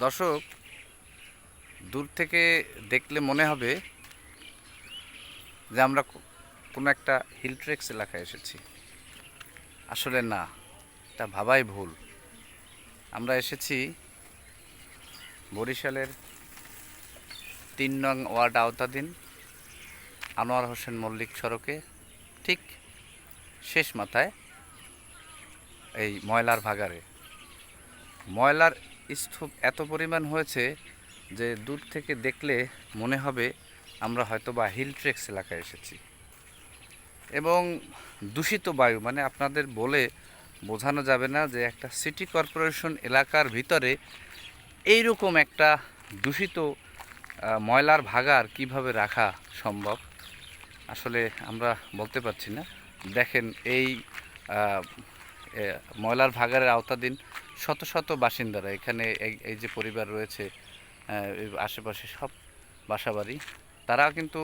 দর্শক, দূর থেকে দেখলে মনে হবে যে আমরা কোনো একটা হিল ট্রেক্স এলাকায় এসেছি। আসলে না তা ভাবাই ভুল। আমরা এসেছি বরিশালের তিন নং ওয়ার্ড আওতাধীন আনোয়ার হোসেন মল্লিক সড়কে, ঠিক শেষ মাথায় এই ময়লার ভাগারে ময়লার স্তূপ এত পরিমাণ হয়েছে যে দূর থেকে দেখলে মনে হবে আমরা হয়তো বা হিল ট্রেক্স এলাকায় এসেছি। এবং দূষিত বায়ু মানে আপনাদের বলে বোঝানো যাবে না যে একটা সিটি কর্পোরেশন এলাকার ভিতরে এইরকম একটা দূষিত ময়লার ভাগার কীভাবে রাখা সম্ভব? আসলে আমরা বলতে পারছি না। দেখেন এই ময়লার ভাগারের আওতাধীন শত শত বাসিন্দারা এখানে এই এই যে পরিবার রয়েছে আশেপাশে সব বাসাবাড়ি তারা কিন্তু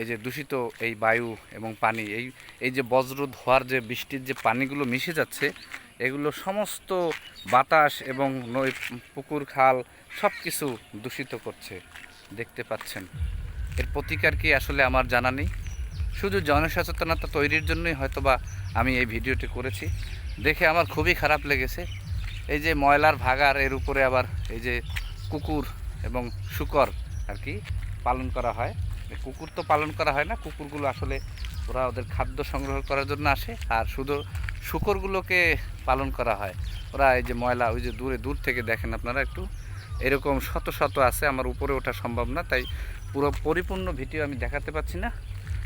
এই যে দূষিত এই বায়ু এবং পানি, এই এই যে বজ্র, ধোয়ার যে বৃষ্টির যে পানিগুলো মিশে যাচ্ছে, এগুলো সমস্ত বাতাস এবং নই, পুকুর, খাল সব কিছু দূষিত করছে, দেখতে পাচ্ছেন। এর প্রতিকার কি আসলে আমার জানা নেই। শুধু জনসচেতনতা তৈরির জন্যই হয়তোবা আমি এই ভিডিওটি করেছি। দেখে আমার খুবই খারাপ লেগেছে। এই যে ময়লার ভাগার, এর উপরে আবার এই যে কুকুর এবং শুকর আর কি পালন করা হয়। কুকুর তো পালন করা হয় না, কুকুরগুলো আসলে ওরা ওদের খাদ্য সংগ্রহ করার জন্য আসে আর শুধু শুকরগুলোকে পালন করা হয়। ওরা এই যে ময়লা ওই যে দূরে, দূর থেকে দেখেন আপনারা একটু। এরকম শত শত আছে, আমার উপরে ওঠা সম্ভব না, তাই পুরো পরিপূর্ণ ভিডিও আমি দেখাতে পাচ্ছি না।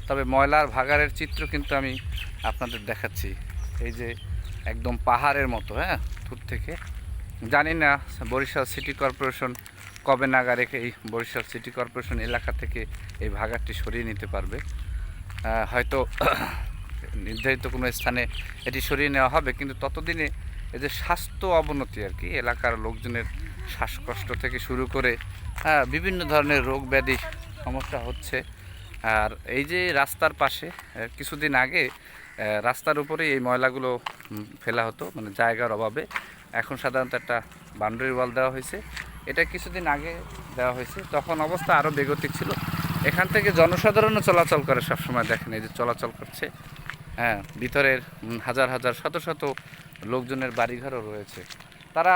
তবে ময়লার ভাগারের চিত্র কিন্তু আমি আপনাদের দেখাচ্ছি। এই যে একদম পাহাড়ের মতো হ্যাঁ? দূর থেকে। জানি না বরিশাল সিটি কর্পোরেশন কবে নাগাদ রেখে এই বরিশাল সিটি কর্পোরেশন এলাকা থেকে এই ভাগারটি সরিয়ে নিতে পারবে। হয়তো নির্ধারিত কোনো স্থানে এটি সরিয়ে নেওয়া হবে কিন্তু ততদিনে এই যে স্বাস্থ্য অবনতি আর কি এলাকার লোকজনের শ্বাসকষ্ট থেকে শুরু করে হ্যাঁ, বিভিন্ন ধরনের রোগ ব্যাধি সমস্যা হচ্ছে। আর এই যে রাস্তার পাশে কিছুদিন আগে রাস্তার উপরে এই ময়লাগুলো ফেলা হতো মানে জায়গার অভাবে। এখন সাধারণত একটা বাউন্ডারি ওয়াল দেওয়া হয়েছে। এটা কিছুদিন আগে দেওয়া হয়েছে। তখন অবস্থা আরও বেগতিক ছিল। এখান থেকে জনসাধারণও চলাচল করে সবসময় দেখেন, এই যে চলাচল করছে। হ্যাঁ ভিতরের হাজার হাজার, শত শত লোকজনের বাড়িঘরও রয়েছে। তারা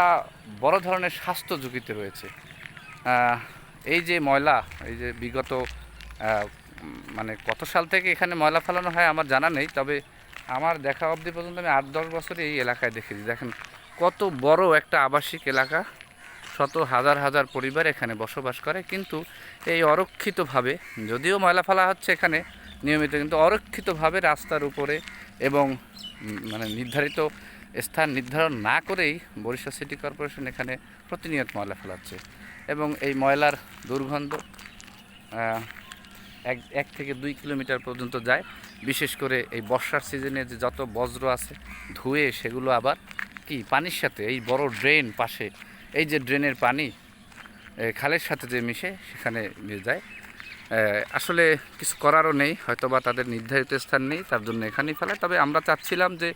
বড় ধরনের স্বাস্থ্য ঝুঁকিতে রয়েছে। এই যে ময়লা, এই যে বিগত মানে কত সাল থেকে এখানে ময়লা ফেলানো হয় আমার জানা নেই, তবে আমার দেখা অবধি পর্যন্ত আমি আট, দশ বছরে এই এলাকায় দেখেছি। দেখেন কত বড় একটা আবাসিক এলাকা, শত হাজার হাজার পরিবার এখানে বসবাস করে, কিন্তু এই অরক্ষিতভাবে, যদিও ময়লা ফেলা হচ্ছে এখানে নিয়মিত, কিন্তু অরক্ষিতভাবে রাস্তার উপরে এবং মানে নির্ধারিত স্থান নির্ধারণ না করেই বরিশাল সিটি কর্পোরেশন এখানে প্রতিনিয়ত ময়লা ফেলাচ্ছে। এবং এই ময়লার দুর্গন্ধ এক এক থেকে দুই কিলোমিটার পর্যন্ত যায়। বিশেষ করে এই বর্ষার সিজনে যে যত বজ্র আছে, ধুয়ে সেগুলো আবার কি, পানির সাথে, এই বড় ড্রেন পাশে, এই যে ড্রেনের পানি খালের সাথে যে মিশে, সেখানে যায়। আসলে কিছু করারও নেই হয়তো বা তাদের নির্ধারিত স্থান নেই, তার জন্য এখানেই ফেলে তবে আমরা চাচ্ছিলাম যে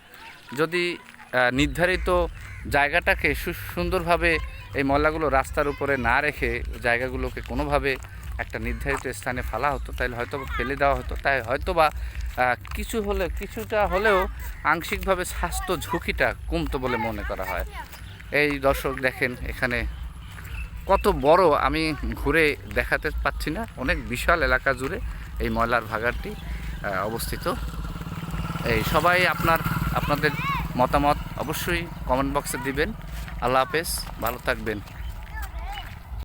যদি নির্ধারিত জায়গাটাকে সুন্দরভাবে এই ময়লাগুলো রাস্তার উপরে না রেখে জায়গাগুলোকে কোনোভাবে একটা নির্ধারিত স্থানে ফেলা হতো তাহলে হয়তো ফেলে দেওয়া হতো। তাই হয়তো বা কিছু হলে, কিছুটা হলেও আংশিকভাবে স্বাস্থ্য ঝুঁকিটা কমতো বলে মনে করা হয়। এই দর্শক দেখেন, এখানে কত বড় আমি ঘুরে দেখাতে পাচ্ছি না। অনেক বিশাল এলাকা জুড়ে এই ময়লার ভাগারটি অবস্থিত। এই সবাই আপনার, আপনাদের মতামত অবশ্যই কমেন্ট বক্সে দিবেন। আল্লাহ হাফেজ, ভালো থাকবেন।